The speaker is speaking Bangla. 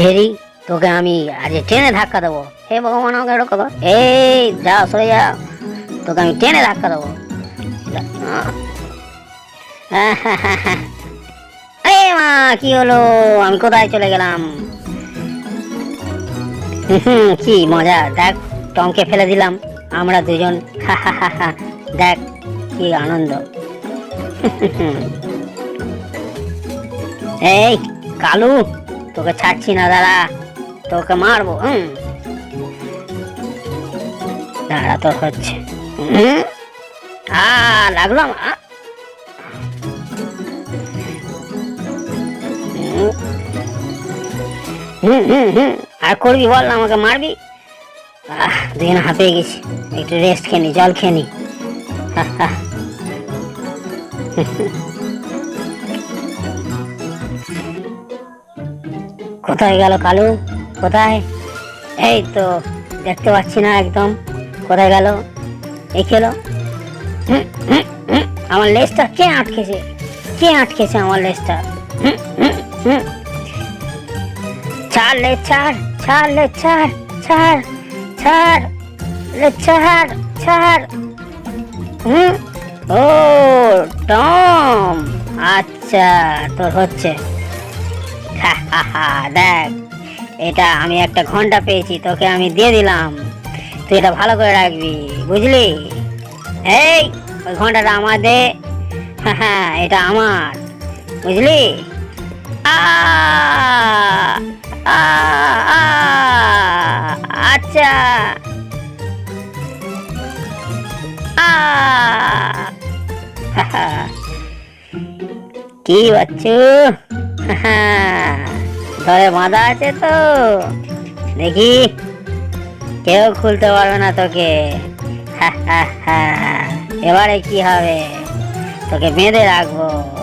ছেড়ি তোকে আমি আজ ট্রেনে ধাক্কা দেবো। হে ভগবান আমাকে রক্ষা কর। এই, যা, সরে যা। তোকে আমি ট্রেনে ধাক্কা দেবো। এ মা, কি হলো? আমি কোথায় চলে গেলাম? কি মজা। দেখ, টমকে ফেলে দিলাম। আমরা দুজন দেখ, কি আনন্দ। এই, কালু। তোকে ছাড়ছি না দাদা তোকে মারবো হুম দাঁড়া তোর হচ্ছে? আ লাগল আমার। হুম। হুম হুম আর করবি বল আমাকে মারবি আহ দুজন হাঁপিয়ে গেছি একটু রেস্ট খেয়ে নি জল খেয়ে নি হা, হা। কোথায় গেল কালু? কোথায়? এই তো, দেখতে পাচ্ছি না একদম। কোথায় গেল? এই খেলো। আমার লেজটা কে আটকেছে? কে আটকেছে আমার লেজটা। ছাড় লে, ছাড় ছাড় লে, ছাড় ছাড় ছাড় লে, ছাড় ছাড়। হুম, ও, টম। আচ্ছা তোর হচ্ছে। দেখ, এটা আমি একটা ঘণ্টা পেয়েছি, তোকে আমি দিয়ে দিলাম। তুই এটা ভালো করে রাখবি, বুঝলি? এই, ওই ঘন্টাটা আমার দে। হ্যাঁ এটা আমার, বুঝলি? আচ্ছা। কি বাচ্চু? ধরে বাঁধা আছে তো। দেখি কেউ খুলতে পারবে না তোকে। হা, হা, হা। এবারে কি হবে? তোকে বেঁধে রাখব।